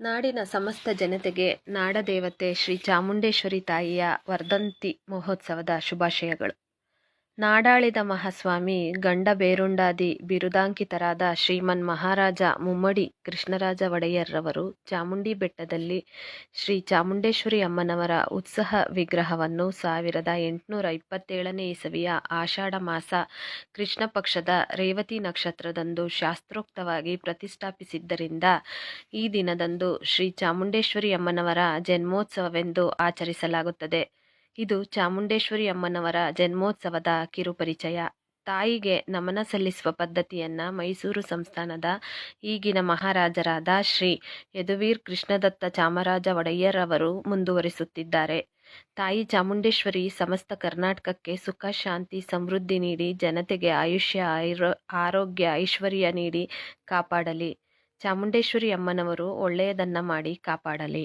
ನಾಡಿನ ಸಮಸ್ತ ಜನತೆಗೆ ನಾಡದೇವತೆ ಶ್ರೀ ಚಾಮುಂಡೇಶ್ವರಿ ತಾಯಿಯ ವರ್ಧಂತಿ ಮಹೋತ್ಸವದ ಶುಭಾಶಯಗಳು. ನಾಡಾಳಿದ ಮಹಾಸ್ವಾಮಿ ಗಂಡಬೇರುಂಡಾದಿ ಬಿರುದಾಂಕಿತರಾದ ಶ್ರೀಮನ್ ಮಹಾರಾಜ ಮುಮ್ಮಡಿ ಕೃಷ್ಣರಾಜ ಒಡೆಯರ್ರವರು ಚಾಮುಂಡಿ ಬೆಟ್ಟದಲ್ಲಿ ಶ್ರೀ ಚಾಮುಂಡೇಶ್ವರಿ ಅಮ್ಮನವರ ಉತ್ಸವ ವಿಗ್ರಹವನ್ನು ಸಾವಿರದ ಎಂಟುನೂರ ಇಪ್ಪತ್ತೇಳನೇ ಇಸವಿಯ ಆಷಾಢ ಮಾಸ ಕೃಷ್ಣ ಪಕ್ಷದ ರೇವತಿ ನಕ್ಷತ್ರದಂದು ಶಾಸ್ತ್ರೋಕ್ತವಾಗಿ ಪ್ರತಿಷ್ಠಾಪಿಸಿದ್ದರಿಂದ ಈ ದಿನದಂದು ಶ್ರೀ ಚಾಮುಂಡೇಶ್ವರಿ ಅಮ್ಮನವರ ಜನ್ಮೋತ್ಸವವೆಂದು ಆಚರಿಸಲಾಗುತ್ತದೆ. ಇದು ಚಾಮುಂಡೇಶ್ವರಿ ಅಮ್ಮನವರ ಜನ್ಮೋತ್ಸವದ ಕಿರುಪರಿಚಯ. ತಾಯಿಗೆ ನಮನ ಸಲ್ಲಿಸುವ ಪದ್ಧತಿಯನ್ನ ಮೈಸೂರು ಸಂಸ್ಥಾನದ ಈಗಿನ ಮಹಾರಾಜರಾದ ಶ್ರೀ ಯದುವೀರ್ ಕೃಷ್ಣದತ್ತ ಚಾಮರಾಜ ಒಡೆಯರ್ ಅವರು ಮುಂದುವರಿಸುತ್ತಿದ್ದಾರೆ. ತಾಯಿ ಚಾಮುಂಡೇಶ್ವರಿ ಸಮಸ್ತ ಕರ್ನಾಟಕಕ್ಕೆ ಸುಖ, ಶಾಂತಿ, ಸಮೃದ್ಧಿ ನೀಡಿ, ಜನತೆಗೆ ಆಯುಷ್ಯ ಆರೋಗ್ಯ, ಐಶ್ವರ್ಯ ನೀಡಿ ಕಾಪಾಡಲಿ. ಚಾಮುಂಡೇಶ್ವರಿ ಅಮ್ಮನವರು ಒಳ್ಳೆಯದನ್ನ ಮಾಡಿ ಕಾಪಾಡಲಿ.